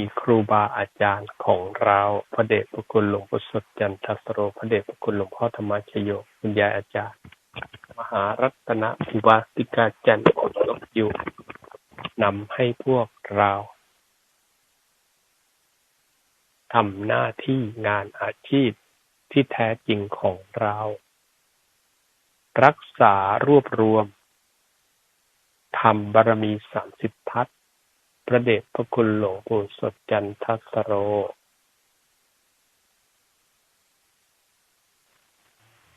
มีครูบาอาจารย์ของเรา พระเดชพระคุณหลวงพ่อสดจันทสโร พระเดชพระคุณหลวงพ่อธรรมชโยคุณยายอาจารย์ มหารัตนอุบาสิกาจันทร์อดบอยู่นำให้พวกเราทำหน้าที่งานอาชีพที่แท้จริงของเรา รักษารวบรวมทำบารมีสามสิบทัศ ระเดชพระคุณหลวงปู่สดจันทัสโร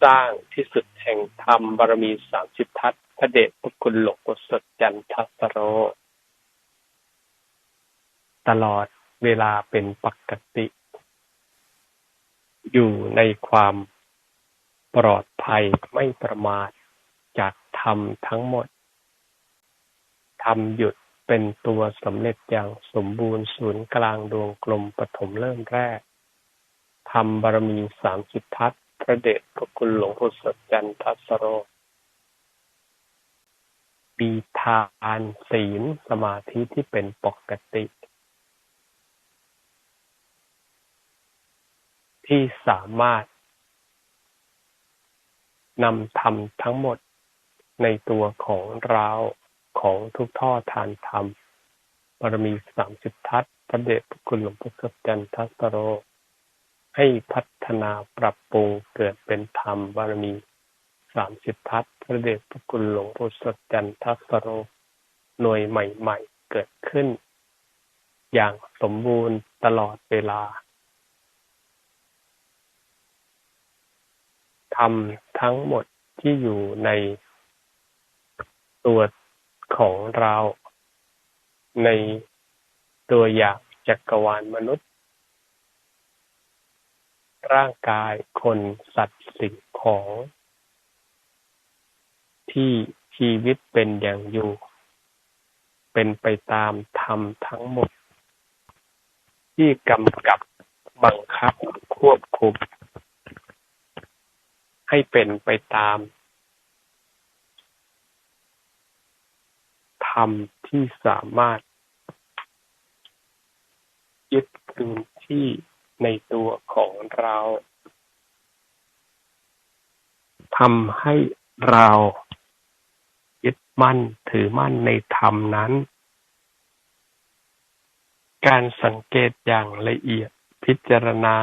สร้างที่สุดแห่งธรรมบารมีสามสิบทัศพระเดชพระคุณหลวงปู่สดจันทัสโร ตลอดเวลาเป็นปกติ อยู่ในความปลอดภัยไม่ประมาทจากธรรมทั้งหมดธรรมหยุด เป็นตัวสำเร็จอย่างสมบูรณ์ศูนย์กลางดวงกลมปฐมเริ่มแรกธรรมบารมีสามสิบทัศพระเดชพระคุณหลวงพ่อสดจันทัสโรมีทานศีลสมาธิที่เป็นปกติ ที่สามารถนำธรรมทั้งหมดในตัวของเรา ของทุกท่อทานธรรมบารมีสามสิบทัศพระเดชพระคุณหลวงพ่อสดจันทัสโร ให้พัฒนาปรับปรุงเกิดเป็นธรรมบารมีสามสิบทัศพระเดชพระคุณหลวงพ่อสดจันทัสโร หน่วยใหม่ ๆ เกิดขึ้น อย่างสมบูรณ์ตลอดเวลาทำทั้งหมดที่อยู่ในตัว ของเราในตัวอย่างจักรวาลมนุษย์ ร่างกายคนสัตว์สิ่งของ ที่ชีวิตเป็นอย่างอยู่ เป็นไปตามธรรมทั้งหมด ที่กำกับบังคับควบคุม ให้เป็นไปตาม รมที่สามารถ ยึดคืนที่ในตัวของเราทำให้เรายึดมั่นถือมั่นในธรรมนั้น การสังเกตอย่างละเอียดพิจารณา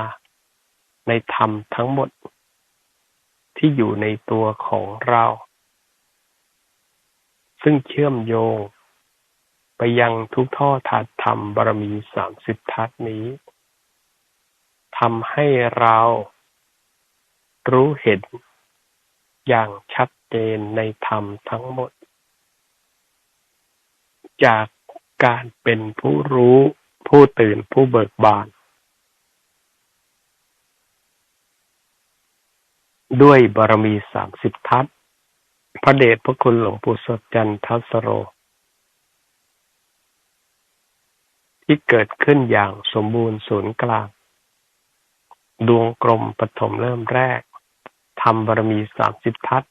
ในธรรมทั้งหมด ที่อยู่ในตัวของเรา ซึ่งเชื่อมโยง ไปยังทุกท่อทัศธรรมบารมีสามสิบทัศนี้ทำให้เรารู้เห็นอย่างชัดเจนในธรรมทั้งหมด จากการเป็นผู้รู้ผู้ตื่นผู้เบิกบาน ด้วยบารมีสามสิบทัศ พระเดชพระคุณหลวงปู่สดจันทัสโร ที่เกิดขึ้นอย่างสมบูรณ์ศูนย์กลาง ดวงกลมปฐมเริ่มแรกทำบารมีสามสิบทัศ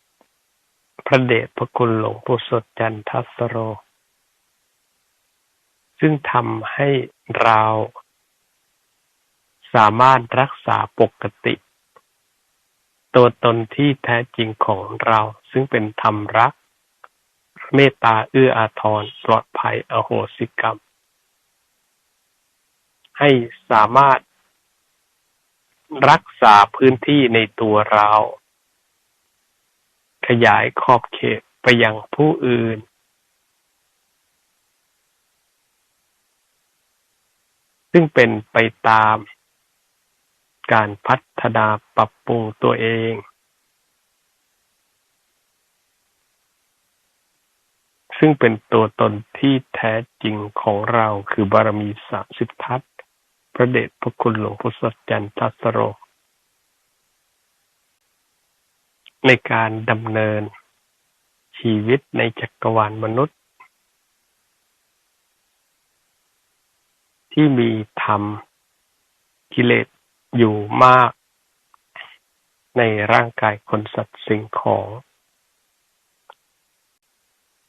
พระเดชพระคุณหลวงปู่สดจันทัสโร ซึ่งทำให้เราสามารถรักษาปกติ ตัวตนที่แท้จริงของเราซึ่งเป็นธรรมรัก เมตตาเอื้ออาทรปลอดภัยอโหสิกรรม ให้สามารถรักษาพื้นที่ในตัวเรา ขยายขอบเขตไปยังผู้อื่น ซึ่งเป็นไปตาม การพัฒนาปรับปรุงตัวเองซึ่งเป็นตัวตนที่แท้จริงของเราคือบารมีสามสิบทัศพระเดชพระคุณหลวงพุทธจันทัสโร ในการดำเนินชีวิตในจักรวาลมนุษย์ ที่มีธรรมกิเลส อยู่มากในร่างกายคนสัตว์สิ่งของ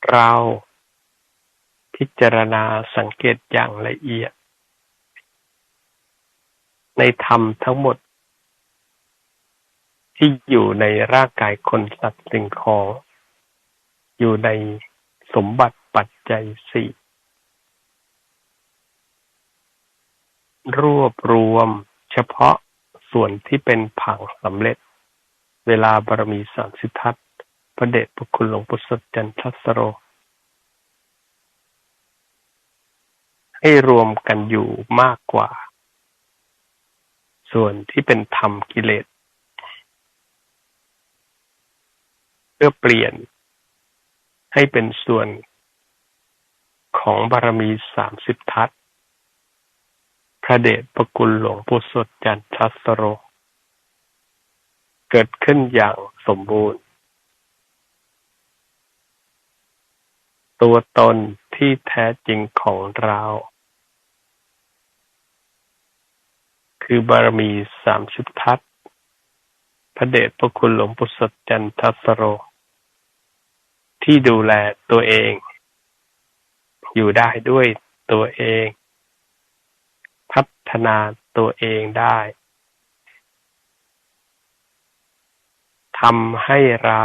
เราพิจารณาสังเกตอย่างละเอียด ในธรรมทั้งหมด ที่อยู่ในร่างกายคนสัตว์สิ่งของ อยู่ในสมบัติปัจจัยสี่รวบรวม เฉพาะส่วนที่เป็นผังสำเร็จ เวลาบารมีสามสิทธัตพระเดชพระคุณหลวงปู่สดจันทสโร ให้รวมกันอยู่มากกว่า ส่วนที่เป็นธรรมกิเลสเพื่อเปลี่ยนให้เป็นส่วนของบารมีสามสิบทัศ ระเดชพระคุณหลวงปู่สดจันทัสโร เกิดขึ้นอย่างสมบูรณ์ ตัวตนที่แท้จริงของเรา คือบารมีสามสิบทัศพระเดชพระคุณหลวงปู่สดจันทัสโร ที่ดูแลตัวเอง อยู่ได้ด้วยตัวเอง ฒนาตัวเองได้ทำให้เรา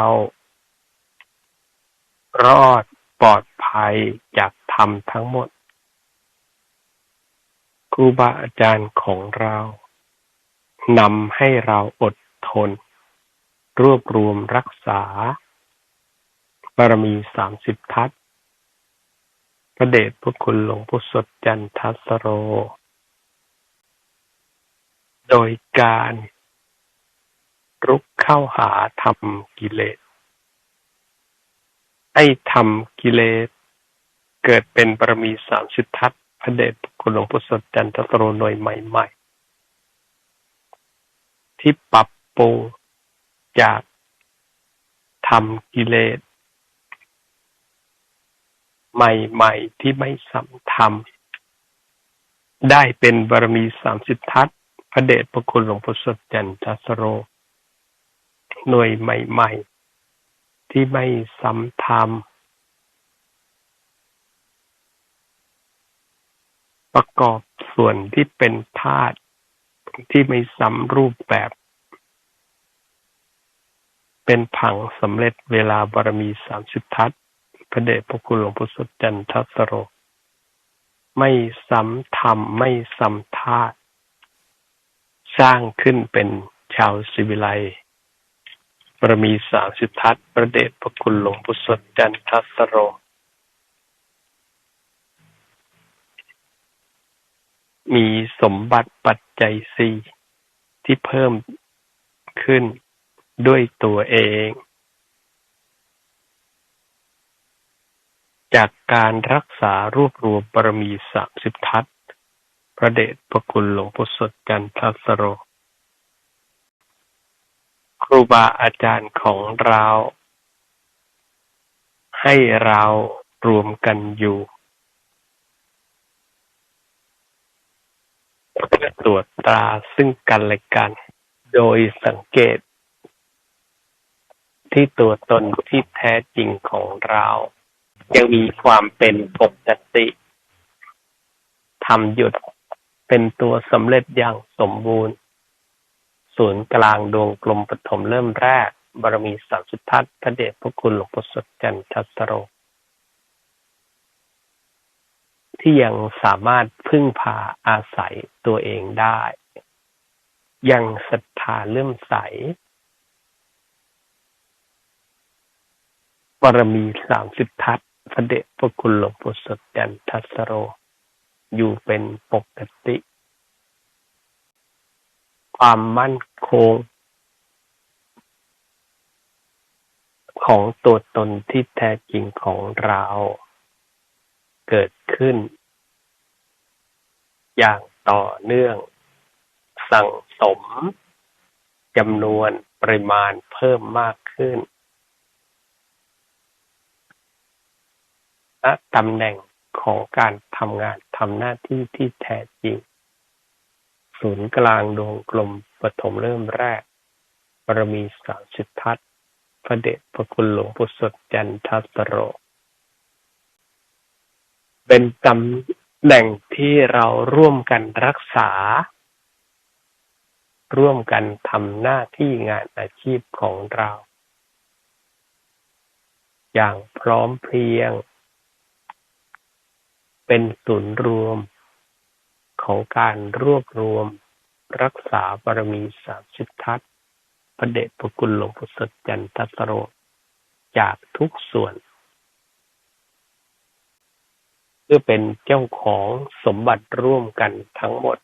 รอดปลอดภัยจากธรรมทั้งหมดครูบาอาจารย์ของเรานำให้เราอดทน รวบรวมรักษา บารมีสามสิบทัศพระเดชพระคุณหลวงพุทธจันทัสโร โดยการรุกเข้าหาทำกิเลส ให้ทำกิเลส เกิดเป็นปรมีสามชุดทัศพระเดชคุณหลวงพุทธจันทสโรหน่วยใหม่ ๆ ที่ปรับปรุงจากทำกิเลส ใหม่ ๆ ที่ไม่สัมทำได้เป็นบารมีสามสิบทัศ พระเดชพระคุณหลวงพ่อสดจันทัสโร หน่วยใหม่ ๆ ที่ไม่ซ้ำทำประกอบส่วนที่เป็นธาตุที่ไม่ซ้ำรูปแบบ เป็นผังสำเร็จเวลาบารมีสามสิบทัศพระเดชพระคุณหลวงพ่อสดจันทัสโร ไม่ซ้ำทำไม่ซ้ำธาตุ สร้างขึ้นเป็นชาวสิวิไลประมีสามสิบทัศประเดชพระคุณหลวงพุทธจันทัสโร มีสมบัติปัจจัยสี่ที่เพิ่มขึ้นด้วยตัวเอง จากการรักษารวบรวมบารมีสามสิบทัศ พระเดชพระคุณหลวงพ่อสดจันทสโร ครูบาอาจารย์ของเรา ให้เรารวมกันอยู่เพื่อตรวจตราซึ่งกันและกัน โดยสังเกต ที่ตัวตนที่แท้จริงของเรา ยังมีความเป็นปกติทำหยุด เป็นตัวสำเร็จอย่างสมบูรณ์ ศูนย์กลางดวงกลมปฐมเริ่มแรก บารมีสามสุทัศน์พระเดชพระคุณหลวงปู่สดจันทัสโร ที่ยังสามารถพึ่งพาอาศัยตัวเองได้ ยังศรัทธาเลื่อมใสบารมีสามสิบทัศพระเดชพระคุณหลวงปู่สดจันทัสโร อยู่เป็นปกติ ความมั่นคง ของตัวตนที่แท้จริงของเรา เกิดขึ้น อย่างต่อเนื่อง สั่งสมจำนวนปริมาณเพิ่มมากขึ้นและตำแหน่ง ของการทำงานทำหน้าที่ที่แท้จริง ศูนย์กลางดวงกลมปฐมเริ่มแรกบารมีสามสิบทัศพระเดชพระคุณหลวงปู่สดจันทัสโร เป็นตำแหน่งที่เราร่วมกันรักษา ร่วมกันทำหน้าที่งานอาชีพของเรา อย่างพร้อมเพรียง เป็นศูนย์รวม ของการรวบรวม รักษาบารมีสามสิบทัศพระเดชพระคุณหลวงปู่สดจันทสโรจากทุกส่วน เพื่อเป็นเจ้าของสมบัติร่วมกันทั้งหมด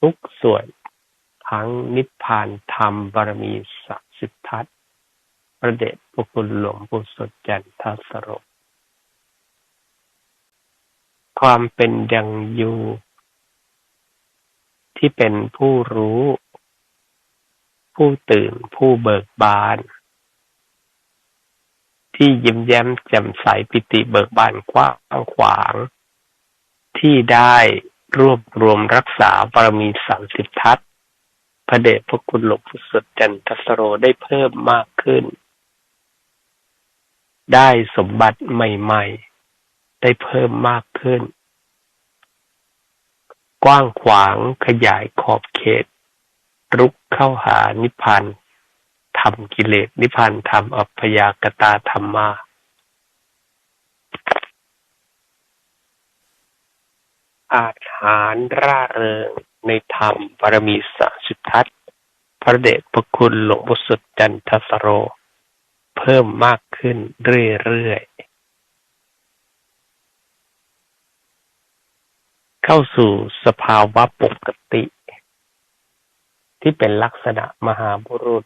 ทุกส่วนทั้งนิพพานธรรมบารมีสามสิบทัศ พระเดชพระคุณหลวงปู่สดจันทสโรความเป็นยังอยู่ ที่เป็นผู้รู้ ผู้ตื่นผู้เบิกบาน ที่ยิ้มแย้มแจ่มใสปิติเบิกบานกว้างขวาง ที่ได้รวบรวมรักษาบารมีสามสิบทัศพระเดชพระคุณหลวงปู่สดจันทสโรได้เพิ่มมากขึ้น ได้สมบัติใหม่ๆ ได้เพิ่มมากขึ้น กว้างขวางขยายขอบเขต รุกเข้าหานิพพานทำกิเลสนิพพานทำอัพยากตาธรรมาอาหารร่าเริงในธรรมบารมีสาสุทัศพระเดชพระคุณหลวงปู่สุดจันทสโร เพิ่มมากขึ้นเรื่อยๆ เข้าสู่สภาวะปกติ ที่เป็นลักษณะมหาบุรุษ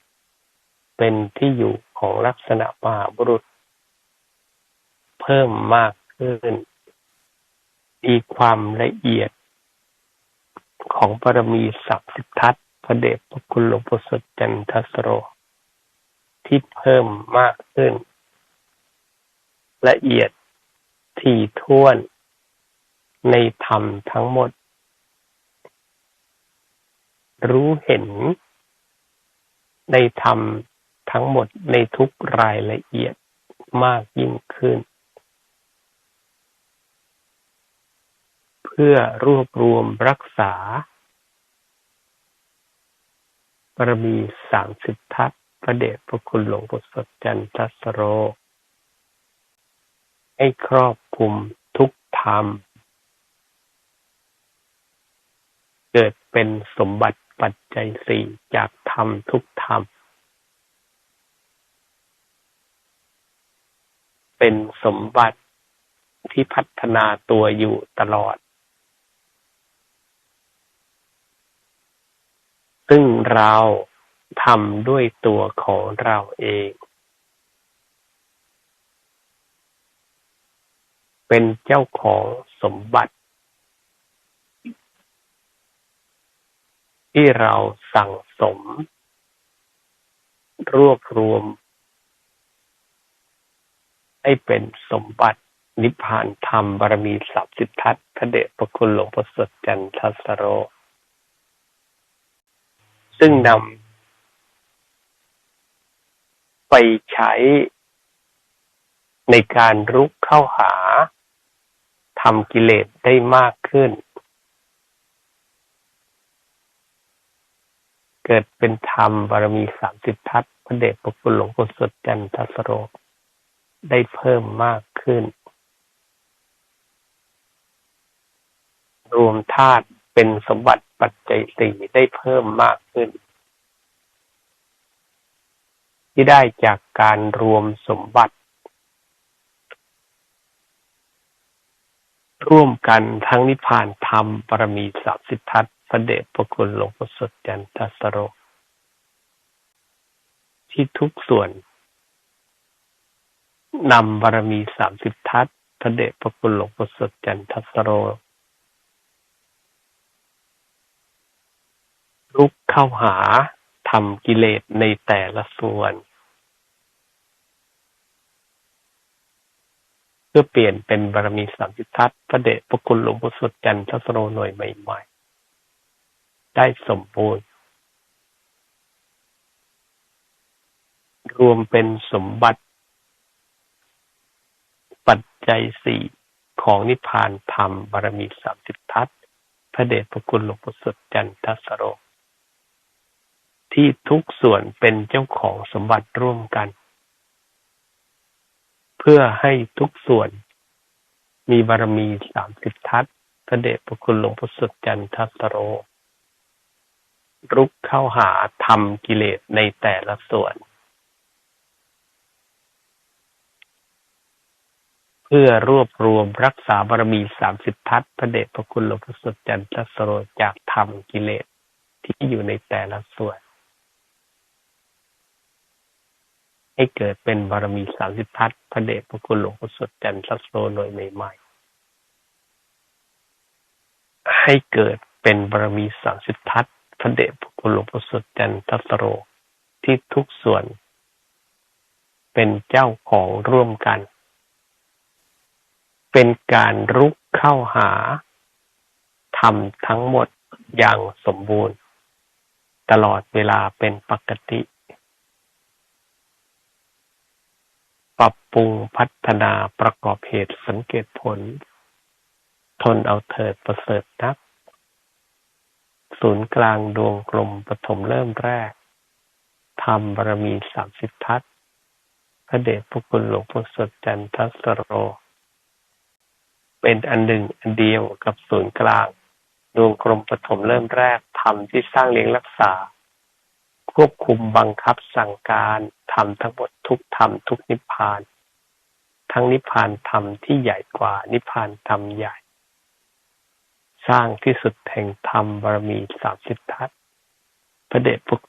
เป็นที่อยู่ของลักษณะมหาบุรุษ เพิ่มมากขึ้นมีความละเอียดของปรมีสัพสิทธัตพระเดชพระคุณหลวงปู่สดจันทสโร ที่เพิ่มมากขึ้น ละเอียดที่ท่วน ในธรรมทั้งหมด รู้เห็น ในธรรมทั้งหมดในทุกรายละเอียดมากยิ่งขึ้น เพื่อรวบรวมรักษาบารมีสามสิบทัศ พระเดชพระคุณหลวงปู่สดจันทสโร ให้ครอบคลุมทุกธรรม เกิดเป็นสมบัติปัจจัยสี่จากธรรมทุกธรรม เป็นสมบัติที่พัฒนาตัวอยู่ตลอด ซึ่งเรา ทำด้วยตัวของเราเอง เป็นเจ้าของสมบัติ ที่เราสั่งสม รวบรวม ให้เป็นสมบัตินิพพานธรรมบารมีสับสิทธัตพระเดชพระคุณหลวงพ่อสดจันทสโร ซึ่งนำ ไปใช้ ในการรุกเข้าหาทำกิเลสได้มากขึ้น เกิดเป็นธรรมบารมีสามสิบทัศพระเดชพระคุณหลวงปู่สดจันทสโรได้เพิ่มมากขึ้น รวมธาตุเป็นสมบัติปัจจัยสี่ได้เพิ่มมากขึ้น ที่ได้จากการรวมสมบัติ ร่วมกันทั้งนิพพานธรรมปรมีสามสิบทัศพระเดชพระคุณหลวงพ่อสดจันทสโร ที่ทุกส่วนนำบารมีสามสิบทัศพระเดชพระคุณหลวงพ่อสดจันทสโรลุกเข้าหา ทำกิเลสในแต่ละส่วน เพื่อเปลี่ยนเป็นบารมีสามสิบทัศพระเดชพระคุณหลวงพ่อสดจันทสโรหน่วยใหม่ๆ ได้สมบูรณ์ รวมเป็นสมบัติ ปัจจัยสี่ของนิพพานธรรมบารมีสามสิบทัศพระเดชพระคุณหลวงปู่สุดจันทสโร ที่ทุกส่วนเป็นเจ้าของสมบัติร่วมกัน เพื่อให้ทุกส่วน มีบารมีสามสิบทัศพระเดชพระคุณหลวงปู่สุดจันทัสโร รุกเข้าหาทำกิเลสในแต่ละส่วน เพื่อรวบรวมรักษาบารมีสามสิบทัศพระเดชพระคุณหลวงปู่สุดจันทัสโรจากธรรมกิเลสที่อยู่ในแต่ละส่วน ให้เกิดเป็นบารมีสามสิบทัศพระเดชพระคุณหลวงปู่สุดจันทสโรโดยใหม่ๆให้เกิดเป็นบารมีสามสิบทัศพระเดชพระคุณหลวงปู่สุดจันทสโรที่ทุกส่วน เป็นเจ้าของร่วมกัน เป็นการรุกเข้าหาทำทั้งหมดอย่างสมบูรณ์ ตลอดเวลาเป็นปกติ ปรับปรุงพัฒนาประกอบเหตุสังเกตผล ทนเอาเถิดประเสริฐนัก ศูนย์กลางดวงกลมปฐมเริ่มแรกทำบารมีสามสิบทัศพระเดชพระคุณหลวงพ่อสดจันทสโร เป็นอันหนึ่งอันเดียวกับศูนย์กลาง ดวงกลมปฐมเริ่มแรกทำที่สร้างเลี้ยงรักษา ควบคุมบังคับสั่งการทำทั้งหมดทุกธรรมทุกนิพพาน ทั้งนิพพานธรรมที่ใหญ่กว่านิพพานธรรมใหญ่ สร้างที่สุดแห่งธรรมบารมีสามสิบทัศพระเดชพระ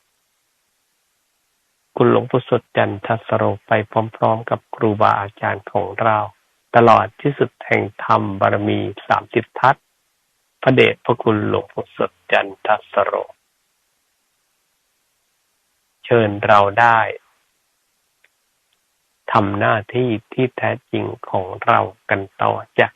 คุณหลวงปู่สดจันทสโรไปพร้อมๆ กับครูบาอาจารย์ของเรา ตลอดที่สุดแห่งธรรมบารมีสามสิบทัศพระเดชพระคุณหลวงปู่สดจันทสโร เชิญเราได้ทำหน้าที่ที่แท้จริงของเรากันต่อจาก